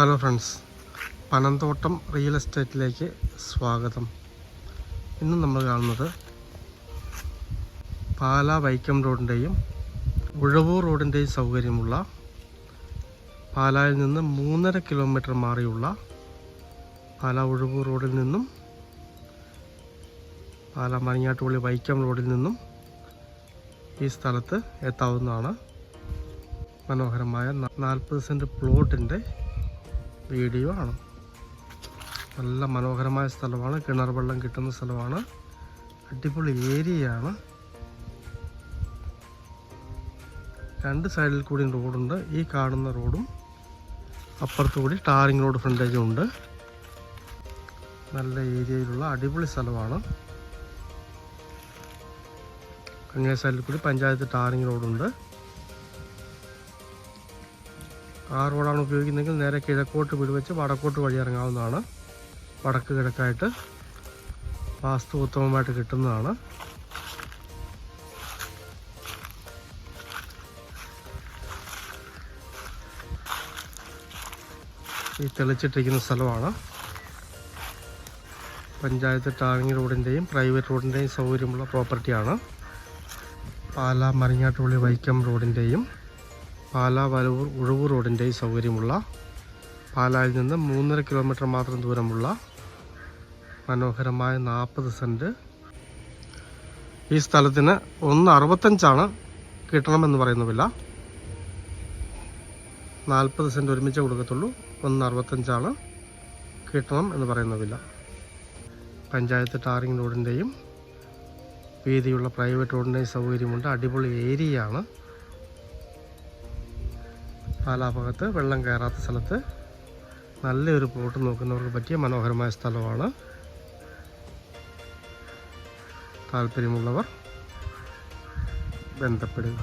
Hello friends Panamthottam real എസ്റ്റേറ്റിലേക്ക് സ്വാഗതം. ഇന്ന് നമ്മൾ കാണുന്നത് പാല വൈക്കം റോഡിന്റെയും ഉഴവൂർ റോഡിന്റെയും സൗകര്യമുള്ള പാലായിൽ നിന്ന് മൂന്നര കിലോമീറ്റർ മാറിയുള്ള പാല ഉഴവൂർ റോഡിൽ നിന്നും പാല മണിയാട്ടുപള്ളി വൈക്കം റോഡിൽ നിന്നും ഈ സ്ഥലത്ത് എത്താവുന്നതാണ് മനോഹരമായ നാൽപ്പത് സെന്റ് പ്ലോട്ടിന്റെ വീഡിയോ ആണ്. നല്ല മനോഹരമായ സ്ഥലമാണ്. കിണർ വെള്ളം കിട്ടുന്ന സ്ഥലമാണ്. അടിപൊളി ഏരിയയാണ്. രണ്ട് സൈഡിൽ കൂടി റോഡുണ്ട്. ഈ കാണുന്ന റോഡും അപ്പുറത്തുകൂടി ടാറിങ് റോഡ് ഫ്രണ്ടേജും ഉണ്ട്. നല്ല ഏരിയയിലുള്ള അടിപൊളി സ്ഥലമാണ്. അങ്ങേ സൈഡിൽ കൂടി പഞ്ചായത്ത് ടാറിങ് റോഡുണ്ട്. ആ റോഡാണ് ഉപയോഗിക്കുന്നതെങ്കിൽ നേരെ കിഴക്കോട്ട് വിടുവെച്ച് വടക്കോട്ട് വഴി ഇറങ്ങാവുന്നതാണ്. വടക്ക് കിഴക്കായിട്ട് വാസ്തു ഉത്തമമായിട്ട് കിട്ടുന്നതാണ്. ഈ തെളിച്ചിട്ടിരിക്കുന്ന സ്ഥലമാണ്. പഞ്ചായത്ത് ടാറിങ് റോഡിന്റെയും പ്രൈവറ്റ് റോഡിന്റെയും സൗകര്യമുള്ള പ്രോപ്പർട്ടിയാണ്. പാല മറിഞ്ഞാട്ടുപള്ളി വൈക്കം റോഡിന്റെയും പാലാ വലവൂർ ഉഴവൂർ റോഡിന്റെ സൗകര്യമുള്ള പാലായിൽ നിന്ന് മൂന്നര കിലോമീറ്റർ മാത്രം ദൂരമുള്ള മനോഹരമായ നാൽപ്പത് സെന്റ് ഈ സ്ഥലത്തിന് ഒന്ന് അറുപത്തഞ്ചാണ് കിട്ടണമെന്ന് പറയുന്ന വില. നാൽപ്പത് സെന്റ് ഒരുമിച്ച് കൊടുക്കത്തുള്ളൂ. ഒന്ന് അറുപത്തഞ്ചാണ് കിട്ടണം എന്ന് പറയുന്ന വില. പഞ്ചായത്ത് ടാറിങ് റോഡിന്റെയും വീതിയുള്ള പ്രൈവറ്റ് റോഡിന്റെയും സൗകര്യമുണ്ട്. അടിപൊളി ഏരിയയാണ്. പാലാഭാഗത്ത് വെള്ളം കയറാത്ത സ്ഥലത്ത് നല്ലൊരു പ്ലോട്ട് നോക്കുന്നവർക്ക് പറ്റിയ മനോഹരമായ സ്ഥലമാണ്. താല്പര്യമുള്ളവർ ബന്ധപ്പെടുക.